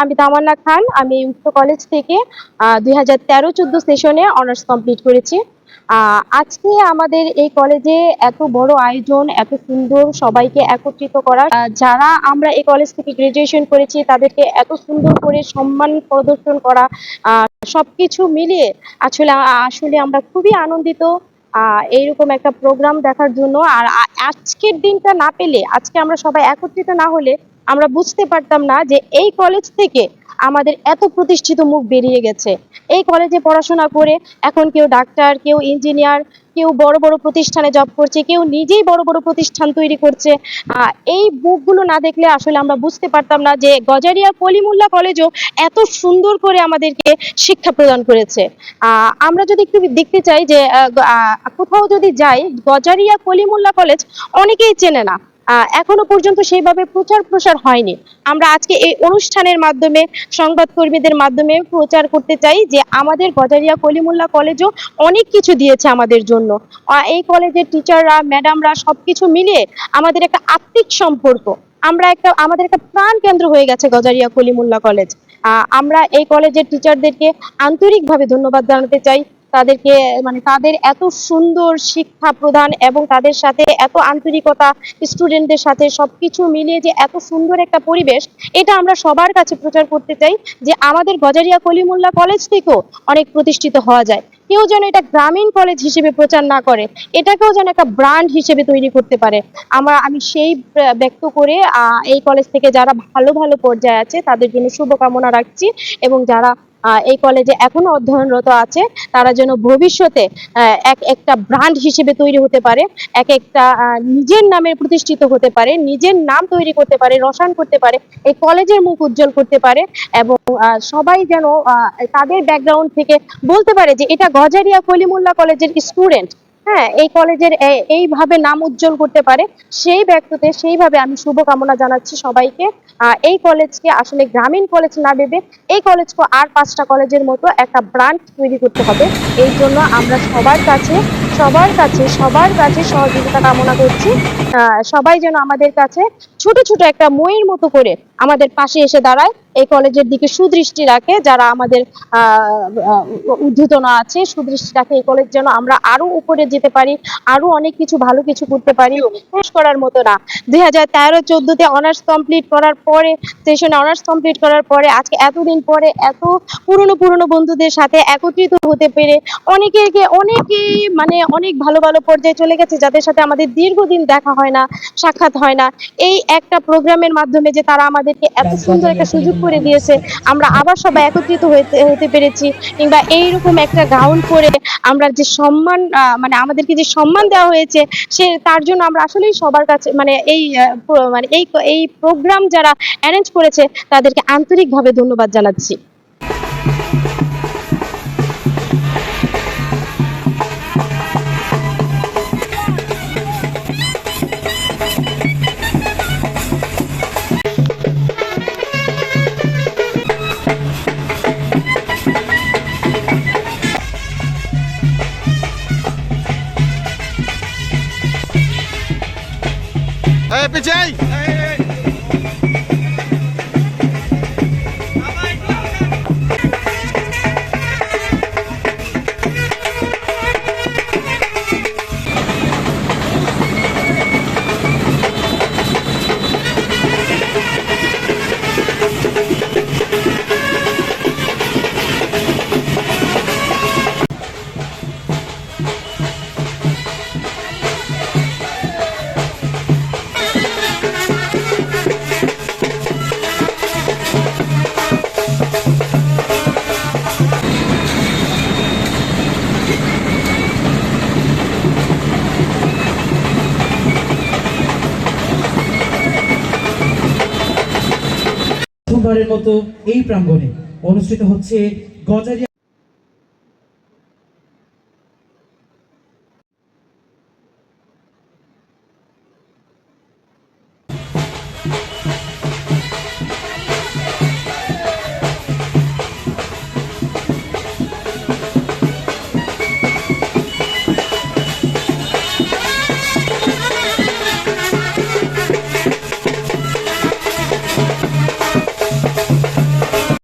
আমি তামান্না খান, আমি উচ্চ কলেজ থেকে দুই হাজার তেরো চোদ্দ সেশনে অনার্স কমপ্লিট করেছি। আজকে আমাদের এই কলেজে এত বড় আয়োজন, এত সুন্দর সবাইকে একত্রিত করা যারা আমরা এই কলেজ থেকে গ্রাজুয়েশন করেছি, তাদেরকে এত সুন্দর করে সম্মান প্রদর্শন করা সবকিছু মিলিয়ে আসলে আসলে আমরা খুবই আনন্দিত এইরকম একটা প্রোগ্রাম দেখার জন্য। আর আজকের দিনটা না পেলে, আজকে আমরা সবাই একত্রিত না হলে আমরা বুঝতে পারতাম না যে এই কলেজ থেকে আমাদের এত প্রতিষ্ঠিত মুখ বেরিয়ে গেছে। এই কলেজে পড়াশোনা করে এখন কেউ ডাক্তার কেউ ইঞ্জিনিয়ার কেউ বড় বড় প্রতিষ্ঠানে জব করছে, কেউ নিজেই বড় বড় প্রতিষ্ঠান তৈরি করছে। এই বুকগুলো না দেখলে আসলে আমরা বুঝতে পারতাম না যে গজারিয়া কলিমুল্লা কলেজও এত সুন্দর করে আমাদেরকে শিক্ষা প্রদান করেছে। আমরা যদি একটু দেখতে চাই যে কোথাও যদি যাই, গজারিয়া কলিমুল্লা কলেজ অনেকেই চেনে না। এখনও পর্যন্ত সেইভাবে প্রচার প্রসার হয়নি। আমরা আজকে এই অনুষ্ঠানের মাধ্যমে সংবাদ কর্মীদের মাধ্যমে প্রচার করতে চাই যে আমাদের গজারিয়া কলিমুল্লা কলেজও অনেক কিছু দিয়েছে আমাদের জন্য। এই কলেজের টিচাররা, ম্যাডামরা সবকিছু মিলিয়ে আমাদের একটা আত্মিক সম্পর্ক। আমরা একটা, আমাদের একটা প্রাণ কেন্দ্র হয়ে গেছে গজারিয়া কলিমুল্লা কলেজ। আমরা এই কলেজের টিচারদেরকে আন্তরিকভাবে ধন্যবাদ জানাতে চাই। তাদেরকে মানে তাদের এত সুন্দর শিক্ষা প্রদান এবং তাদের সাথে এত আন্তরিকতা স্টুডেন্টদের সাথে সবকিছু মিলিয়ে যে এত সুন্দর একটা পরিবেশ, এটা আমরা সবার কাছে প্রচার করতে চাই যে আমাদের গজারিয়া কলিমুল্লা কলেজ থেকেও অনেক প্রতিষ্ঠিত হওয়া যায়। কেউ যেন এটা গ্রামীণ কলেজ হিসেবে প্রচার না করে, এটাকেও যেন একটা ব্র্যান্ড হিসেবে তৈরি করতে পারে। আমরা, আমি সেই ব্যক্ত করে এই কলেজ থেকে যারা ভালো ভালো পর্যায়ে আছে, তাদের জন্য শুভকামনা রাখছি এবং যারা এই কলেজে এখনও অধ্যয়নরত আছে। তারা যেন ভবিষ্যতে এক একটা ব্র্যান্ড হিসেবে তৈরি হতে পারে, এক একটা নিজের নামে প্রতিষ্ঠিত হতে পারে, নিজের নাম তৈরি করতে পারে, রসায়ন করতে পারে, এই কলেজের মুখ উজ্জ্বল করতে পারে এবং সবাই যেন তাদের ব্যাকগ্রাউন্ড থেকে বলতে পারে যে এটা গজারিয়া কলিমুল্লা কলেজের স্টুডেন্ট হ্যাঁ এই কলেজের এইভাবে নাম উজ্জ্বল করতে পারে। সেই ব্যক্তিতে সেইভাবে আমি শুভকামনা জানাচ্ছি সবাইকে। এই কলেজকে আসলে গ্রামীণ কলেজ না ভেবে এই কলেজকে আর পাঁচটা কলেজের মতো একটা ব্রান্ড তৈরি করতে হবে। এই জন্য আমরা সবার কাছে সবার কাছে সবার কাছে সহযোগিতা কামনা করছি। সবাই যেন আমাদের কাছে ছোট ছোট একটা ময়ের মতো করে আমাদের পাশে এসে দাঁড়ায়। এই কলেজের দিকে সুদৃষ্টি রাখে যারা আমাদের আহ, আছে। সুদৃষ্টি রাখে এই কলেজ যেন আমরা আরও উপরে যেতে পারি আরও অনেক কিছু ভালো কিছু করতে পারি। শেষ করার মতো না। দুই হাজার তেরো চোদ্দতে অনার্স কমপ্লিট করার পরে সেশনে অনার্স কমপ্লিট করার পরে আজকে এতদিন পরে এত পুরনো পুরনো বন্ধুদের সাথে একত্রিত হতে পেরে অনেকে অনেকেই মানে অনেক ভালো ভালো পর্যায়ে চলে গেছে যাদের সাথে আমাদের দীর্ঘদিন দেখা হয় না সাক্ষাৎ হয় না। এই একটা প্রোগ্রামের মাধ্যমে যে তারা আমাদেরকে এত সুন্দর একটা সুযোগ করে দিয়েছে। আমরা আবার সবাই একত্রিত হতে হতে পেরেছি। কিংবা এইরকম একটা গাউন পরে আমরা যে সম্মান মানে আমাদেরকে যে সম্মান দেওয়া হয়েছে, সে, তার জন্য আমরা আসলেই সবার কাছে মানে এই মানে এই এই প্রোগ্রাম যারা অ্যারেঞ্জ করেছে, তাদেরকে আন্তরিকভাবে ধন্যবাদ জানাচ্ছি। এই প্রথমবারের মতো এই প্রাঙ্গণে অনুষ্ঠিত হচ্ছে গজারিয়া